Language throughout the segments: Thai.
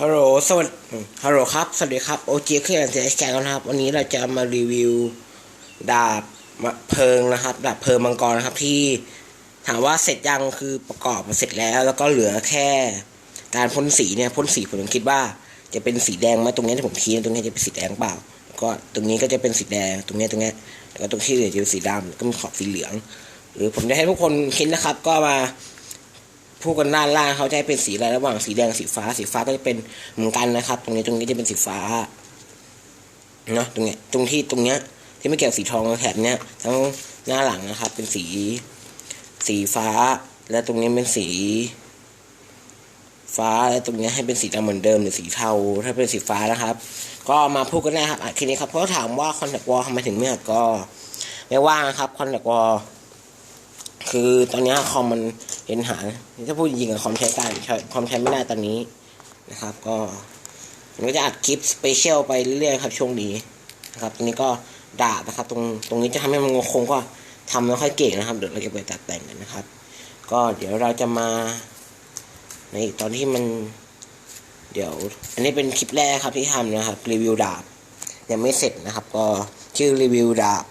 ฮัลโหลสวัสดีฮัลโหลครับ สวัสดีครับ โอจีเครื่องเสียแกกันนะครับ วันนี้เราจะมารีวิวดาบมะเพลิงนะครับ ดาบเพลิงมังกรนะครับที่ถามว่าเสร็จยังคือประกอบมาเสร็จแล้ว แล้วก็เหลือแค่การพ่นสีเนี่ยพ่นสีผมยังคิดว่า จะเป็นสีแดงไหมตรงนี้ที่ผมทีตรงนี้จะเป็นสีแดงเปล่า ก็ตรงนี้ก็จะเป็นสีแดง ตรงนี้ตรงนี้แล้วก็ตรงที่เหลือจะเป็นสีดำก็มีขอบสีเหลือง หรือผมจะให้ทุกคนคิดนะครับ ก็มา พูดกันด้านล่างเขาจะให้เป็นสีอะไรระหว่างสีแดงสีฟ้า สีฟ้าก็จะเป็นเหมือนกันนะครับ ตรงนี้ตรงนี้จะเป็นสีฟ้าเนาะตรงเนี้ยตรงที่ตรงเนี้ยที่ไม่เกี่ยวกับสีทองแถบเนี้ยทั้งหน้าหลังนะครับ เป็นสี สีฟ้า และตรงนี้เป็นสี ฟ้าและตรงเนี้ยให้เป็นสีดำเหมือนเดิมหรือสีเทาถ้าเป็นสีฟ้านะครับ ก็มาพูดกันนะครับอะทีนี้ครับเพราะถามว่าคอนแทควอลทำไมถึงไม่อัดก็ไม่ว่างครับคอนแทควอลคือตอนนี้คอมมัน เห็นหาถ้าพูดจริงๆอะคอมใช้การใช้คอมใช้ไม่ได้ตอนนี้นะครับก็ผมก็จะอัดคลิปสเปเชียลไปเรื่อยๆครับช่วงนี้นะครับตรงนี้ก็ดาบนะครับ ตรงตรงนี้จะทำให้มันงงคงก็ทำไม่ค่อยเก่งนะครับ เดี๋ยวเราจะไปตัดแต่งกันนะครับ ก็เดี๋ยวเราจะมาในตอนที่มัน เดี๋ยว อันนี้เป็นคลิปแรกครับที่ทำนะครับรีวิวดาบยังไม่เสร็จนะครับ ก็ชื่อรีวิวดาบ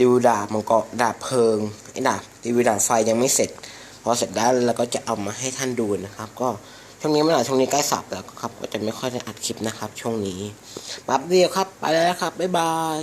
รีวิวดาบมันก็ดาบเพลิงไอ้ดาบรีวิวดาบไฟยังไม่เสร็จ พอเสร็จแล้วเราก็จะเอามาให้ท่านดูนะครับ ก็ช่วงนี้เมื่อไหร่ช่วงนี้ใกล้สอบแล้วครับ ก็จะไม่ค่อยได้อัดคลิปนะครับ ช่วงนี้ปั๊บเดียวครับ ไปแล้วครับบ๊ายบาย